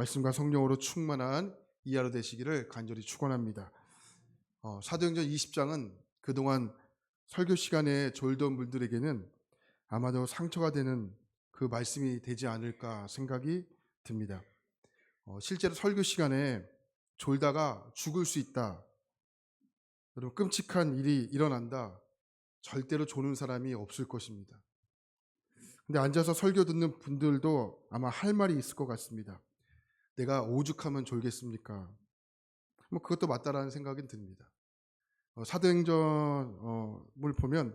말씀과 성령으로 충만한 이하로 되시기를 간절히 축원합니다. 어, 사도행전 20장은 그동안 설교 시간에 졸던 분들에게는 아마도 상처가 되는 그 말씀이 되지 않을까 생각이 듭니다. 어, 실제로 설교 시간에 졸다가 죽을 수 있다. 여러분 끔찍한 일이 일어난다. 절대로 조는 사람이 없을 것입니다. 근데 앉아서 설교 듣는 분들도 아마 할 말이 있을 것 같습니다. 내가 오죽하면 졸겠습니까? 뭐 그것도 맞다라는 생각이 듭니다. 어, 사도행전을 보면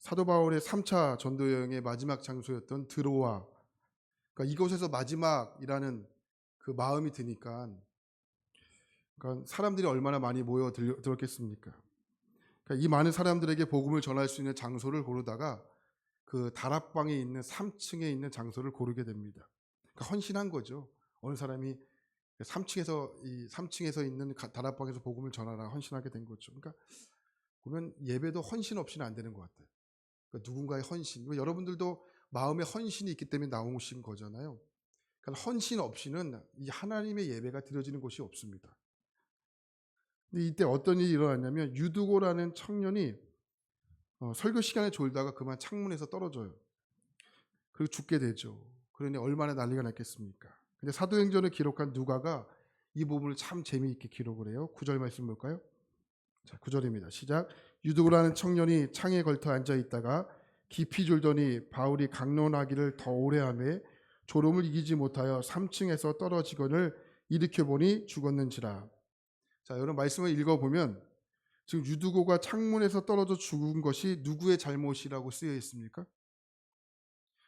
사도 바울의 3차 전도 여행의 마지막 장소였던 드로아. 그러니까 이곳에서 마지막이라는 그 마음이 드니까 그러니까 사람들이 얼마나 많이 모여 들- 들었겠습니까? 그러니까 이 많은 사람들에게 복음을 전할 수 있는 장소를 고르다가 그 다락방에 있는 3층에 있는 장소를 고르게 됩니다. 그러니까 헌신한 거죠. 어느 사람이 3층에서 이 3층에서 있는 가- 다락방에서 복음을 전하라 헌신하게 된 거죠. 그러니까 보면 예배도 헌신 없이는 안 되는 것 같아요. 그러니까 누군가의 헌신. 그러니까 여러분들도 마음에 헌신이 있기 때문에 나오신 거잖아요. 그러니까 헌신 없이는 이 하나님의 예배가 드려지는 곳이 없습니다. 근데 이때 어떤 일이 일어났냐면 유두고라는 청년이 어, 설교 시간에 졸다가 그만 창문에서 떨어져요. 그리고 죽게 되죠. 그러니 얼마나 난리가 났겠습니까? 근데 사도행전을 기록한 누가가 이 부분을 참 재미있게 기록을 해요. 구절 말씀 볼까요? 자, 9절입니다. 시작. 유두고라는 청년이 창에 걸터 앉아 있다가 깊이 졸더니 바울이 강론하기를 더 오래 하며 졸음을 이기지 못하여 3층에서 떨어지건을 일으켜 보니 죽었는지라. 자, 여러분 말씀을 읽어 보면 지금 유두고가 창문에서 떨어져 죽은 것이 누구의 잘못이라고 쓰여 있습니까?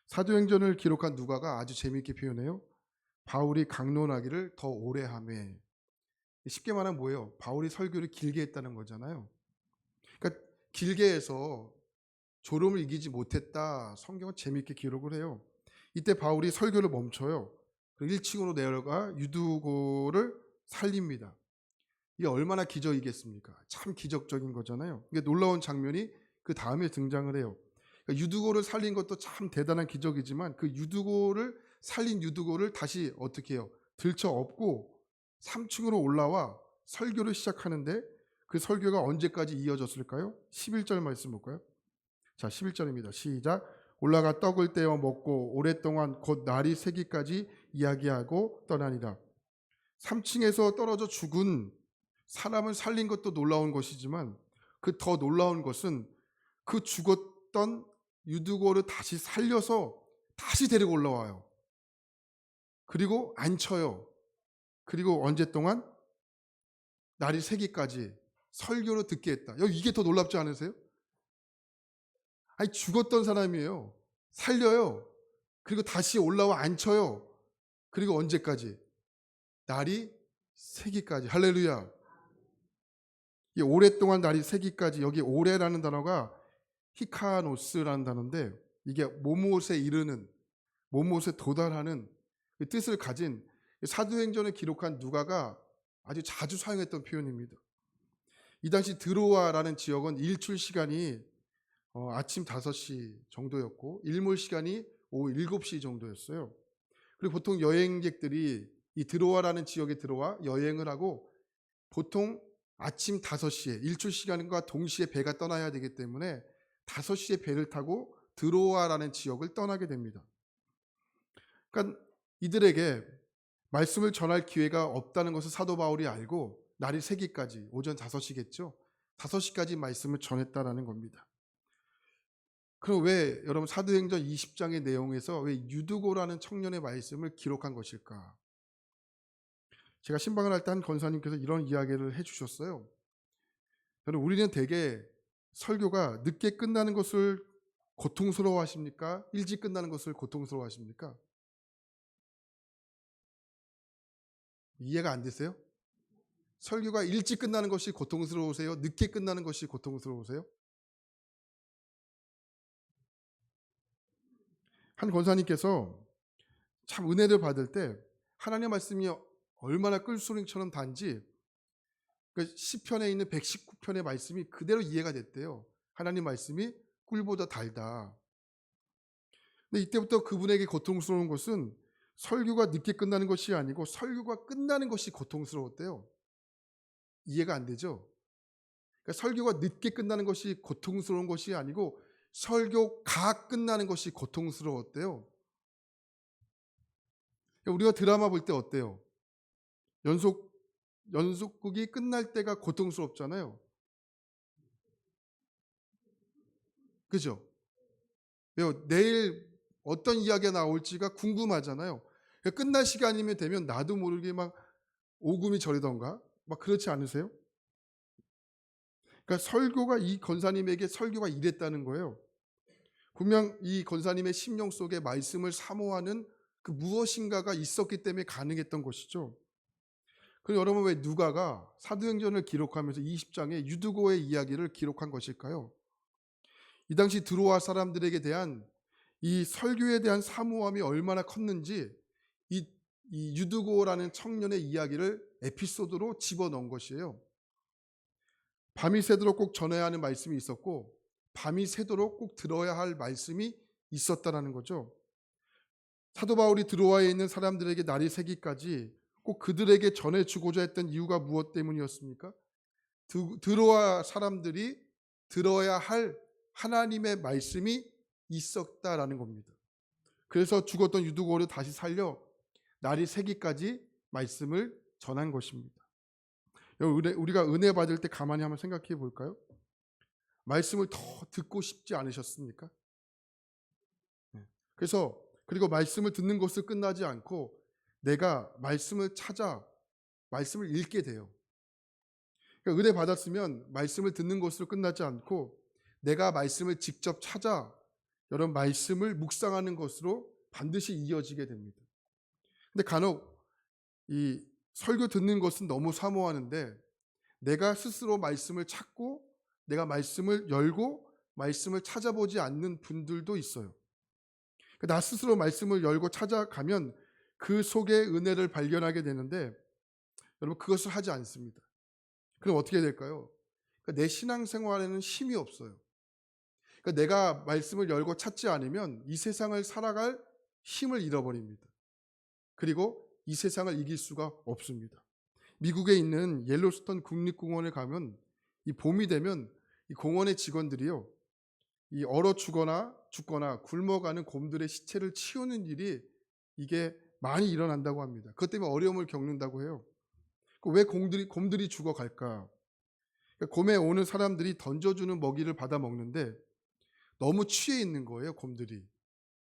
사도행전을 기록한 누가가 아주 재미있게 표현해요. 바울이 강론하기를 더 오래 하매. 쉽게 말하면 뭐예요? 바울이 설교를 길게 했다는 거잖아요. 그러니까 길게 해서 졸음을 이기지 못했다. 성경은 재미있게 기록을 해요. 이때 바울이 설교를 멈춰요. 그리고 1층으로 내려가 유두고를 살립니다. 이게 얼마나 기적이겠습니까? 참 기적적인 거잖아요. 이게 놀라운 장면이 그 다음에 등장을 해요. 그러니까 유두고를 살린 것도 참 대단한 기적이지만 그 유두고를 살린 유두고를 다시 어떻게 해요? 들쳐 업고 3층으로 올라와 설교를 시작하는데 그 설교가 언제까지 이어졌을까요? 11절 말씀 볼까요? 자, 11절입니다. 시작. 올라가 떡을 떼어 먹고 오랫동안 곧 날이 새기까지 이야기하고 떠나니라. 3층에서 떨어져 죽은 사람을 살린 것도 놀라운 것이지만 그 더 놀라운 것은 그 죽었던 유두고를 다시 살려서 다시 데리고 올라와요. 그리고 앉혀요. 그리고 언제 동안? 날이 새기까지 설교로 듣게 했다. 이게 더 놀랍지 않으세요? 아니 죽었던 사람이에요. 살려요. 그리고 다시 올라와 앉혀요. 그리고 언제까지? 날이 새기까지. 할렐루야. 이 오랫동안 날이 새기까지 여기 오래라는 단어가 히카노스라는 단어인데 이게 모못에 이르는 모못에 도달하는 그 뜻을 가진 사도행전을 기록한 누가가 아주 자주 사용했던 표현입니다. 이 당시 드로아라는 지역은 일출 시간이 어, 아침 5시 정도였고 일몰 시간이 오후 7시 정도였어요. 그리고 보통 여행객들이 이 드로아라는 지역에 들어와 여행을 하고 보통 아침 5시에 일출 시간과 동시에 배가 떠나야 되기 때문에 5시에 배를 타고 드로아라는 지역을 떠나게 됩니다. 그러니까 이들에게 말씀을 전할 기회가 없다는 것을 사도 바울이 알고 날이 새기까지 오전 5시겠죠. 5시까지 말씀을 전했다라는 겁니다. 그럼 왜 여러분 사도행전 20장의 내용에서 왜 유두고라는 청년의 말씀을 기록한 것일까? 제가 신방을 할 때 한 권사님께서 이런 이야기를 해주셨어요. 저는 우리는 대개 설교가 늦게 끝나는 것을 고통스러워 하십니까? 일찍 끝나는 것을 고통스러워 하십니까? 이해가 안 되세요? 설교가 일찍 끝나는 것이 고통스러우세요? 늦게 끝나는 것이 고통스러우세요? 한 권사님께서 참 은혜를 받을 때 하나님 말씀이 얼마나 끌소리처럼 단지 그 시편에 있는 119편의 말씀이 그대로 이해가 됐대요. 하나님 말씀이 꿀보다 달다. 근데 이때부터 그분에게 고통스러운 것은 설교가 늦게 끝나는 것이 아니고 설교가 끝나는 것이 고통스러웠대요. 이해가 안 되죠? 그러니까 설교가 늦게 끝나는 것이 고통스러운 것이 아니고 설교가 끝나는 것이 고통스러웠대요. 그러니까 우리가 드라마 볼 때 어때요? 연속 연속극이 끝날 때가 고통스럽잖아요. 그죠? 내일 어떤 이야기가 나올지가 궁금하잖아요. 그러니까 끝날 시간이면 되면 나도 모르게 막 오금이 저리던가 막 그렇지 않으세요? 그러니까 설교가 이 권사님에게 설교가 이랬다는 거예요. 분명 이 권사님의 심령 속에 말씀을 사모하는 그 무엇인가가 있었기 때문에 가능했던 것이죠. 그럼 여러분 왜 누가가 사도행전을 기록하면서 20장에 유두고의 이야기를 기록한 것일까요? 이 당시 드로아 사람들에게 대한 이 설교에 대한 사모함이 얼마나 컸는지 이, 이 유두고라는 청년의 이야기를 에피소드로 집어넣은 것이에요. 밤이 새도록 꼭 전해야 하는 말씀이 있었고 밤이 새도록 꼭 들어야 할 말씀이 있었다라는 거죠. 사도 바울이 드로아에 있는 사람들에게 날이 새기까지 꼭 그들에게 전해주고자 했던 이유가 무엇 때문이었습니까? 드, 드로아 사람들이 들어야 할 하나님의 말씀이 있었다라는 겁니다. 그래서 죽었던 유두고를 다시 살려 날이 새기까지 말씀을 전한 것입니다. 우리가 은혜 받을 때 가만히 한번 생각해 볼까요? 말씀을 더 듣고 싶지 않으셨습니까? 네. 그래서 그리고 말씀을 듣는 것을 끝나지 않고 내가 말씀을 찾아 말씀을 읽게 돼요. 그러니까 은혜 받았으면 말씀을 듣는 것으로 끝나지 않고 내가 말씀을 직접 찾아 여러분 말씀을 묵상하는 것으로 반드시 이어지게 됩니다. 근데 간혹 이 설교 듣는 것은 너무 사모하는데 내가 스스로 말씀을 찾고 내가 말씀을 열고 말씀을 찾아보지 않는 분들도 있어요. 그러니까 나 스스로 말씀을 열고 찾아가면 그 속에 은혜를 발견하게 되는데 여러분 그것을 하지 않습니다. 그럼 어떻게 될까요? 그러니까 내 신앙생활에는 힘이 없어요. 그러니까 내가 말씀을 열고 찾지 않으면 이 세상을 살아갈 힘을 잃어버립니다. 그리고 이 세상을 이길 수가 없습니다. 미국에 있는 옐로스톤 국립공원에 가면 이 봄이 되면 이 공원의 직원들이요. 이 얼어 죽거나 죽거나 굶어가는 곰들의 시체를 치우는 일이 이게 많이 일어난다고 합니다. 그것 때문에 어려움을 겪는다고 해요. 왜 곰들이, 곰들이 죽어갈까? 그러니까 곰에 오는 사람들이 던져주는 먹이를 받아 먹는데 너무 취해 있는 거예요, 곰들이.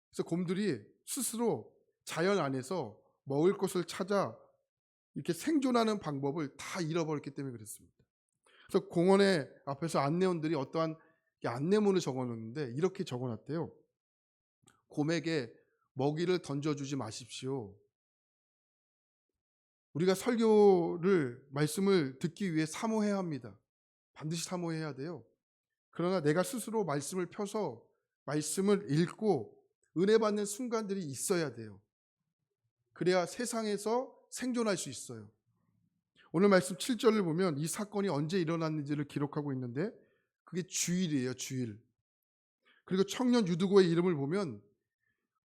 그래서 곰들이 스스로 자연 안에서 먹을 것을 찾아 이렇게 생존하는 방법을 다 잃어버렸기 때문에 그렇습니다. 그래서 공원에 앞에서 안내원들이 어떠한 안내문을 적어놓는데 이렇게 적어놨대요. 곰에게 먹이를 던져주지 마십시오. 우리가 설교를 말씀을 듣기 위해 사모해야 합니다. 반드시 사모해야 돼요. 그러나 내가 스스로 말씀을 펴서 말씀을 읽고 은혜 받는 순간들이 있어야 돼요. 그래야 세상에서 생존할 수 있어요. 오늘 말씀 7절을 보면 이 사건이 언제 일어났는지를 기록하고 있는데 그게 주일이에요, 주일. 그리고 청년 유두고의 이름을 보면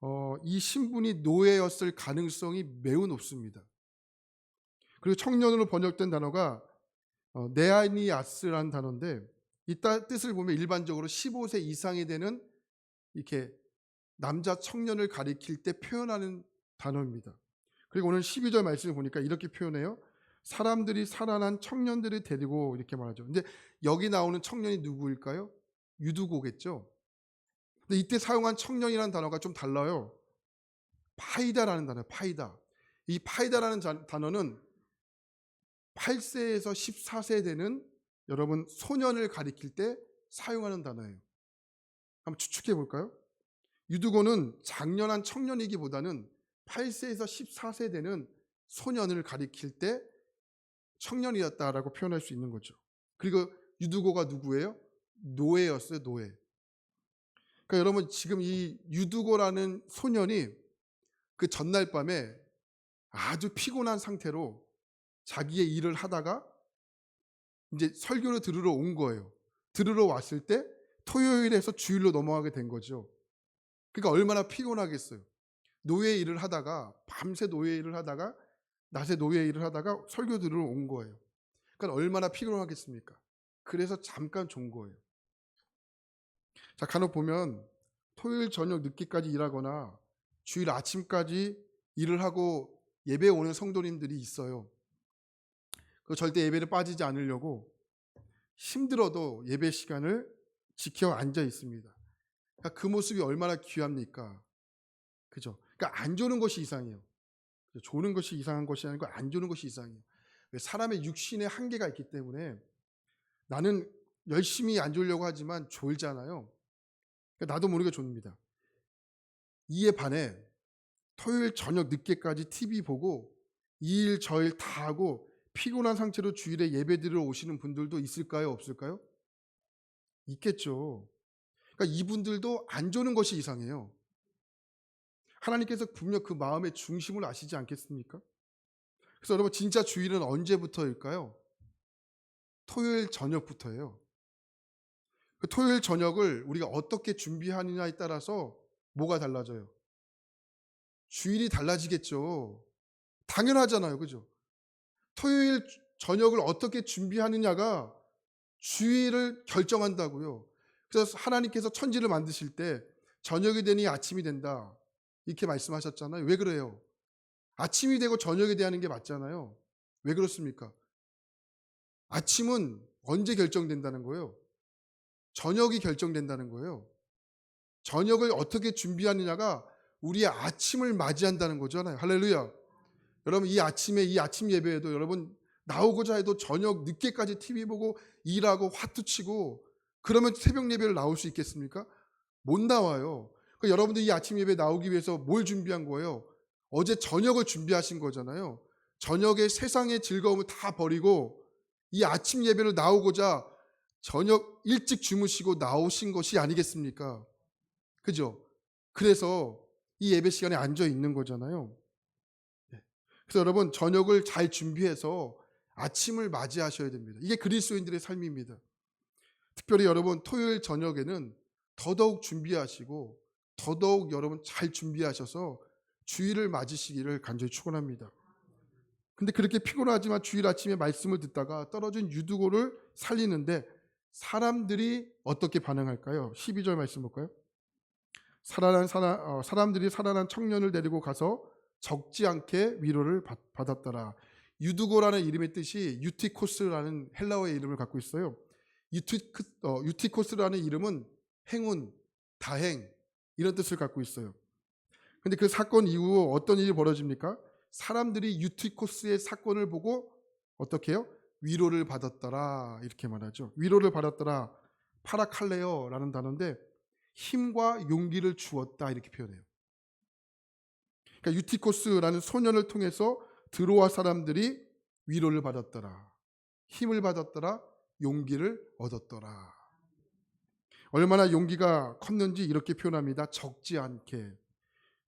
어, 이 신분이 노예였을 가능성이 매우 높습니다. 그리고 청년으로 번역된 단어가 어, 네아니아스라는 단어인데 이 뜻을 보면 일반적으로 15세 이상이 되는 이렇게 남자 청년을 가리킬 때 표현하는 단어입니다. 그리고 오늘 12절 말씀을 보니까 이렇게 표현해요. 사람들이 살아난 청년들을 데리고 이렇게 말하죠. 근데 여기 나오는 청년이 누구일까요? 유두고겠죠. 근데 이때 사용한 청년이라는 단어가 좀 달라요. 파이다라는 단어, 파이다. 이 파이다라는 단어는 8세에서 14세 되는 여러분 소년을 가리킬 때 사용하는 단어예요. 한번 추측해 볼까요? 유두고는 장년한 청년이기보다는 8세에서 14세 되는 소년을 가리킬 때 청년이었다라고 표현할 수 있는 거죠. 그리고 유두고가 누구예요? 노예였어요, 노예. 그러니까 여러분 지금 이 유두고라는 소년이 그 전날 밤에 아주 피곤한 상태로 자기의 일을 하다가 이제 설교를 들으러 온 거예요. 들으러 왔을 때 토요일에서 주일로 넘어가게 된 거죠. 그러니까 얼마나 피곤하겠어요. 노예 일을 하다가 밤새 노예 일을 하다가 낮에 노예 일을 하다가 설교 들으러 온 거예요. 그러니까 얼마나 피곤하겠습니까? 그래서 잠깐 존 거예요. 자, 간혹 보면 토요일 저녁 늦게까지 일하거나 주일 아침까지 일을 하고 예배 오는 성도님들이 있어요. 그 절대 예배를 빠지지 않으려고 힘들어도 예배 시간을 지켜 앉아 있습니다. 그러니까 그 모습이 얼마나 귀합니까? 그죠? 그러니까 안 조는 것이 이상해요. 조는 것이 이상한 것이 아니고 안 조는 것이 이상해요. 왜 사람의 육신의 한계가 있기 때문에 나는 열심히 안 졸려고 하지만 졸잖아요. 그러니까 나도 모르게 졸립니다. 이에 반해 토요일 저녁 늦게까지 TV 보고 이 일 저 일 다 하고 피곤한 상태로 주일에 예배 드리러 오시는 분들도 있을까요? 없을까요? 있겠죠. 그러니까 이분들도 안 조는 것이 이상해요. 하나님께서 분명 그 마음의 중심을 아시지 않겠습니까? 그래서 여러분 진짜 주일은 언제부터일까요? 토요일 저녁부터예요. 그 토요일 저녁을 우리가 어떻게 준비하느냐에 따라서 뭐가 달라져요? 주일이 달라지겠죠. 당연하잖아요. 그죠? 토요일 저녁을 어떻게 준비하느냐가 주일을 결정한다고요. 그래서 하나님께서 천지를 만드실 때 저녁이 되니 아침이 된다. 이렇게 말씀하셨잖아요. 왜 그래요? 아침이 되고 저녁이 되는 게 맞잖아요. 왜 그렇습니까? 아침은 언제 결정된다는 거예요? 저녁이 결정된다는 거예요. 저녁을 어떻게 준비하느냐가 우리의 아침을 맞이한다는 거잖아요. 할렐루야. 여러분 이 아침에 이 아침 예배에도 여러분 나오고자 해도 저녁 늦게까지 TV 보고 일하고 화투 치고 그러면 새벽 예배를 나올 수 있겠습니까? 못 나와요. 그 여러분들 이 아침 예배 나오기 위해서 뭘 준비한 거예요? 어제 저녁을 준비하신 거잖아요. 저녁에 세상의 즐거움을 다 버리고 이 아침 예배를 나오고자 저녁 일찍 주무시고 나오신 것이 아니겠습니까? 그죠? 그래서 이 예배 시간에 앉아 있는 거잖아요. 네. 그래서 여러분 저녁을 잘 준비해서 아침을 맞이하셔야 됩니다. 이게 그리스도인들의 삶입니다. 특별히 여러분 토요일 저녁에는 더더욱 준비하시고 더더욱 여러분 잘 준비하셔서 주일을 맞으시기를 간절히 축원합니다. 근데 그렇게 피곤하지만 주일 아침에 말씀을 듣다가 떨어진 유두고를 살리는데 사람들이 어떻게 반응할까요? 12절 말씀 볼까요? 살아난 사람, 어, 사람들이 살아난 청년을 데리고 가서 적지 않게 위로를 받, 받았더라. 유두고라는 이름의 뜻이 유티코스라는 헬라어의 이름을 갖고 있어요. 어, 유티코 스라는 이름은 행운, 다행 이런 뜻을 갖고 있어요. 근데 그 사건 이후 어떤 일이 벌어집니까? 사람들이 유티코스의 사건을 보고 어떻게 해요? 위로를 받았더라 이렇게 말하죠. 위로를 받았더라 파라칼레어라는 단어인데 힘과 용기를 주었다 이렇게 표현해요. 그러니까 유티코스라는 소년을 통해서 드로아 사람들이 위로를 받았더라. 힘을 받았더라. 용기를 얻었더라. 얼마나 용기가 컸는지 이렇게 표현합니다. 적지 않게.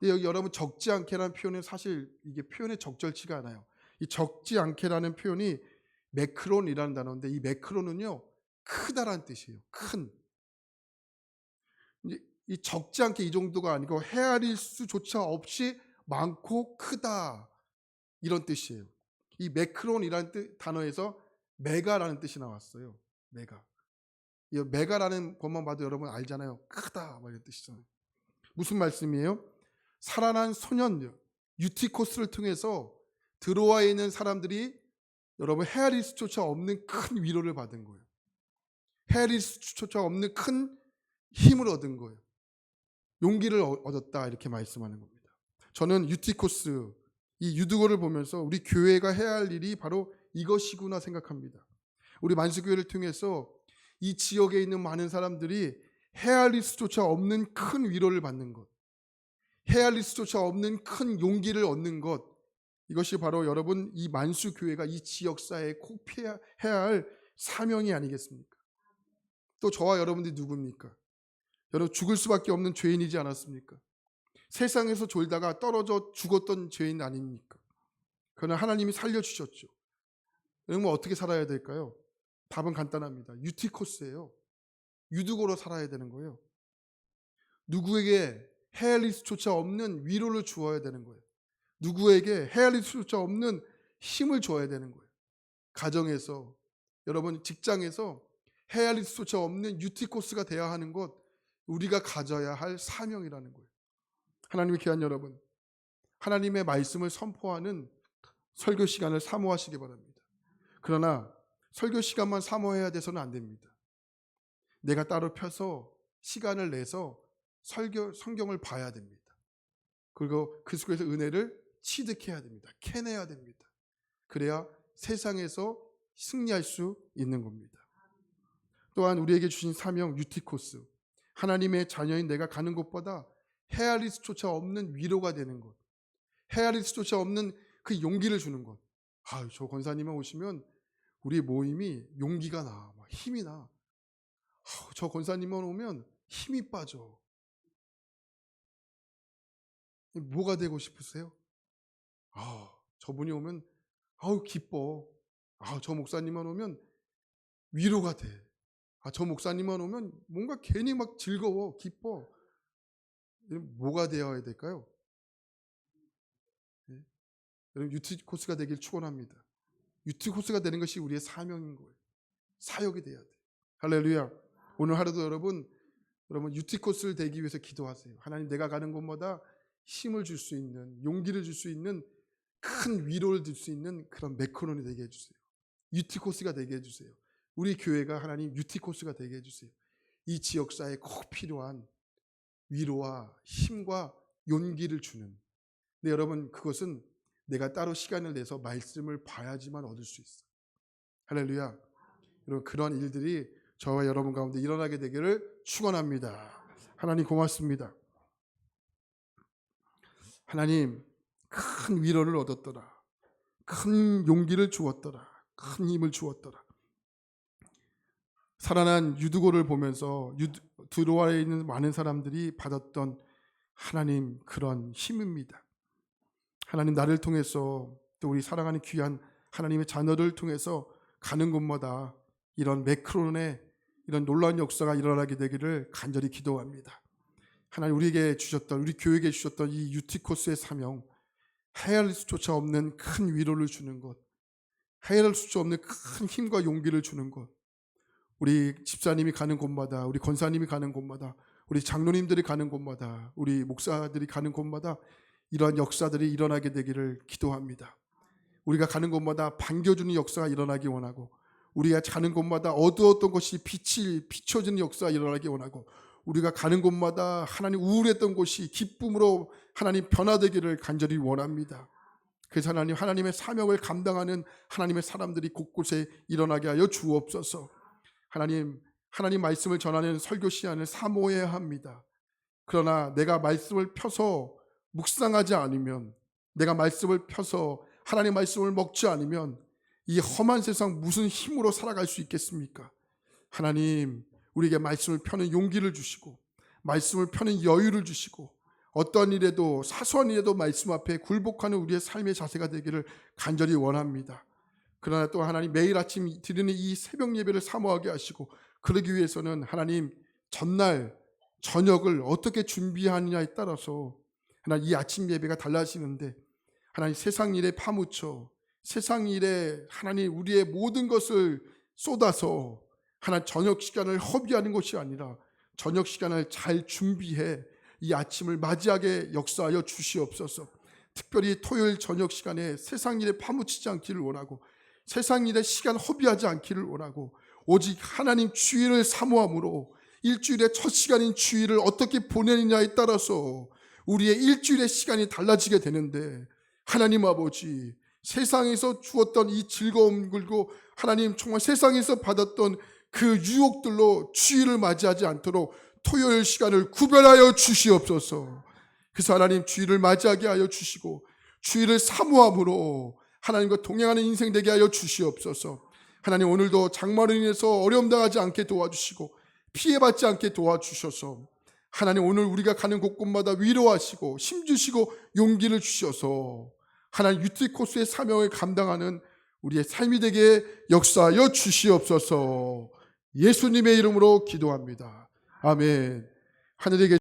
여기 여러분 적지 않게라는 표현은 사실 이게 표현에 적절치가 않아요. 이 적지 않게라는 표현이 매크론이라는 단어인데 이 매크론은요 크다란 뜻이에요. 큰. 이 적지 않게 이 정도가 아니고 헤아릴 수조차 없이 많고 크다 이런 뜻이에요. 이 매크론이라는 뜻, 단어에서 메가라는 뜻이 나왔어요. 메가. 이 메가라는 것만 봐도 여러분 알잖아요. 크다 뭐 이런 뜻이잖아요. 무슨 말씀이에요? 살아난 소년 유티코스를 통해서 드로아에 있는 사람들이 여러분 헤아릴 수조차 없는 큰 위로를 받은 거예요. 헤아릴 수조차 없는 큰 힘을 얻은 거예요. 용기를 얻었다 이렇게 말씀하는 겁니다. 저는 유티코스 이 유두고를 보면서 우리 교회가 해야 할 일이 바로 이것이구나 생각합니다. 우리 만수교회를 통해서 이 지역에 있는 많은 사람들이 헤아릴 수조차 없는 큰 위로를 받는 것, 헤아릴 수조차 없는 큰 용기를 얻는 것, 이것이 바로 여러분 이 만수교회가 이 지역사회에 꼭 해야 할 사명이 아니겠습니까? 또 저와 여러분들이 누굽니까? 여러분 죽을 수밖에 없는 죄인이지 않았습니까? 세상에서 졸다가 떨어져 죽었던 죄인 아닙니까? 그러나 하나님이 살려주셨죠. 여러분 어떻게 살아야 될까요? 답은 간단합니다. 유티코스예요. 유두고로 살아야 되는 거예요. 누구에게 헤아릴 수조차 없는 위로를 주어야 되는 거예요. 누구에게 헤아릴 수조차 없는 힘을 줘야 되는 거예요. 가정에서 여러분 직장에서 헤아릴 수조차 없는 유티코스가 돼야 하는 것 우리가 가져야 할 사명이라는 거예요. 하나님의 귀한 여러분, 하나님의 말씀을 선포하는 설교 시간을 사모하시기 바랍니다. 그러나 설교 시간만 사모해야 돼서는 안 됩니다. 내가 따로 펴서 시간을 내서 설교 성경을 봐야 됩니다. 그리고 그 속에서 은혜를 취득해야 됩니다. 캐내야 됩니다. 그래야 세상에서 승리할 수 있는 겁니다. 또한 우리에게 주신 사명 유티코스 하나님의 자녀인 내가 가는 곳보다 헤아릴 수조차 없는 위로가 되는 것 헤아릴 수조차 없는 그 용기를 주는 것. 아, 저 권사님만 오시면 우리 모임이 용기가 나, 막 힘이 나. 아, 저 권사님만 오면 힘이 빠져. 뭐가 되고 싶으세요? 아, 저분이 오면 아우 기뻐. 아, 저 목사님만 오면 위로가 돼. 아, 저 목사님만 오면 뭔가 괜히 막 즐거워, 기뻐. 뭐가 되어야 될까요? 예? 여러분 유티 코스가 되길 축원합니다. 유티 코스가 되는 것이 우리의 사명인 거예요. 사역이 돼야 돼. 할렐루야. 오늘 하루도 여러분 여러분 유티 코스를 되기 위해서 기도하세요. 하나님 내가 가는 곳마다 힘을 줄 수 있는 용기를 줄 수 있는 큰 위로를 줄 수 있는 그런 메크론이 되게 해주세요. 유티 코스가 되게 해주세요. 우리 교회가 하나님 유티 코스가 되게 해주세요. 이 지역사에 꼭 필요한 위로와 힘과 용기를 주는. 근데 여러분 그것은 내가 따로 시간을 내서 말씀을 봐야지만 얻을 수 있어. 할렐루야. 여러분 그런 일들이 저와 여러분 가운데 일어나게 되기를 축원합니다. 하나님 고맙습니다. 하나님 큰 위로를 얻었더라. 큰 용기를 주었더라. 큰 힘을 주었더라. 살아난 유두고를 보면서 유두, 드로아에 있는 많은 사람들이 받았던 하나님 그런 힘입니다. 하나님 나를 통해서 또 우리 사랑하는 귀한 하나님의 자녀를 통해서 가는 곳마다 이런 매크론의 이런 놀라운 역사가 일어나게 되기를 간절히 기도합니다. 하나님 우리에게 주셨던 우리 교회에 주셨던 이 유티코스의 사명 헤아릴 수조차 없는 큰 위로를 주는 것 헤아릴 수조 없는 큰 힘과 용기를 주는 것 우리 집사님이 가는 곳마다 우리 권사님이 가는 곳마다 우리 장로님들이 가는 곳마다 우리 목사들이 가는 곳마다 이러한 역사들이 일어나게 되기를 기도합니다. 우리가 가는 곳마다 반겨주는 역사가 일어나기 원하고 우리가 가는 곳마다 어두웠던 것이 빛이 비춰지는 역사가 일어나기 원하고 우리가 가는 곳마다 하나님 우울했던 곳이 기쁨으로 하나님 변화되기를 간절히 원합니다. 그래서 하나님 하나님의 사명을 감당하는 하나님의 사람들이 곳곳에 일어나게 하여 주옵소서. 하나님 하나님 말씀을 전하는 설교 시간을 사모해야 합니다. 그러나 내가 말씀을 펴서 묵상하지 않으면 내가 말씀을 펴서 하나님 말씀을 먹지 않으면 이 험한 세상 무슨 힘으로 살아갈 수 있겠습니까? 하나님 우리에게 말씀을 펴는 용기를 주시고 말씀을 펴는 여유를 주시고 어떤 일에도 사소한 일에도 말씀 앞에 굴복하는 우리의 삶의 자세가 되기를 간절히 원합니다. 그러나 또 하나님 매일 아침 드리는 이 새벽 예배를 사모하게 하시고 그러기 위해서는 하나님 전날 저녁을 어떻게 준비하느냐에 따라서 하나님 이 아침 예배가 달라지는데 하나님 세상 일에 파묻혀 세상 일에 하나님 우리의 모든 것을 쏟아서 하나 저녁 시간을 허비하는 것이 아니라 저녁 시간을 잘 준비해 이 아침을 맞이하게 역사하여 주시옵소서. 특별히 토요일 저녁 시간에 세상 일에 파묻히지 않기를 원하고 세상 일에 시간 허비하지 않기를 원하고 오직 하나님 주일을 사모함으로 일주일의 첫 시간인 주일을 어떻게 보내느냐에 따라서 우리의 일주일의 시간이 달라지게 되는데 하나님 아버지 세상에서 주었던 이 즐거움 그리고 하나님 정말 세상에서 받았던 그 유혹들로 주일을 맞이하지 않도록 토요일 시간을 구별하여 주시옵소서. 그래서 하나님 주일을 맞이하게 하여 주시고 주일을 사모함으로 하나님과 동행하는 인생 되게 하여 주시옵소서. 하나님 오늘도 장마로 인해서 어려움 당하지 않게 도와주시고 피해받지 않게 도와주셔서 하나님 오늘 우리가 가는 곳곳마다 위로하시고 힘주시고 용기를 주셔서 하나님 유티코스의 사명을 감당하는 우리의 삶이 되게 역사하여 주시옵소서 예수님의 이름으로 기도합니다. 아멘. 하늘에